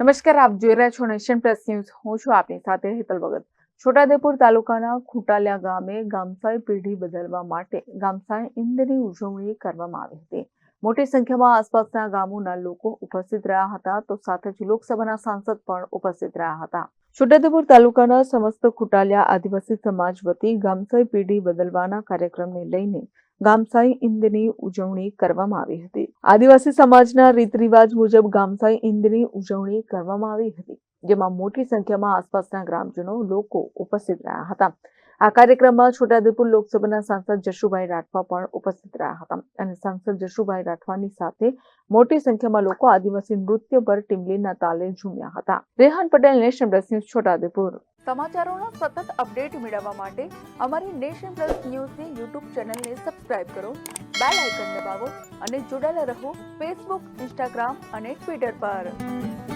નમસ્કાર, આપ જોઈ રહ્યા છો નેશન પ્લસ ન્યૂઝ. હું છું આપની સાથે હેતલ ભગત. છોટાદેપુર તાલુકાના ખુટાલિયા ગામે ગામસાઈ પેઢી બદલવા માટે ગામસાઈ ઇંદની ઉજવણી કરવામાં આવી હતી. મોટી સંખ્યામાં આસપાસના ગામોના લોકો ઉપસ્થિત રહ્યા હતા તો સાથે જ લોકસભાના સાંસદ પણ ઉપસ્થિત રહ્યા હતા. છોટાદેપુર તાલુકાના સમસ્ત ખુટાલિયા આદિવાસી સમાજ વતી ગામસાઈ પેઢી બદલવાના કાર્યક્રમને લઈને ગામસાઈ ઇંદની ઉજવણી કરવામાં આવી હતી. આદિવાસી સમાજના રીત રિવાજ મુજબ ગામસાઈ ઇંદની ઉજવણી કરવામાં આવી હતી, જેમાં મોટી સંખ્યામાં આસપાસના ગ્રામજનો લોકો ઉપસ્થિત રહ્યા હતા. આ કાર્યક્રમમાં છોટાઉદેપુર લોકસભાના સાંસદ જશુભાઈ રાઠવા પણ ઉપસ્થિત રહ્યા હતા અને સાંસદ જશુભાઈ રાઠવાની સાથે મોટી સંખ્યામાં લોકો આદિવાસી નૃત્ય પર ટીમલીના તાલે ઝૂમ્યા હતા. Rehan Patel, nation plus news, Chhota Udepur. સમાચારોનો સતત અપડેટ મેળવવા માટે અમારી નેશન પ્લસ ન્યૂઝની યુટ્યુબ ચેનલને સબસ્ક્રાઇબ કરો, બેલ આઇકન દબાવો અને જોડાયેલા રહો ફેસબુક, ઇન્સ્ટાગ્રામ અને ટ્વિટર પર.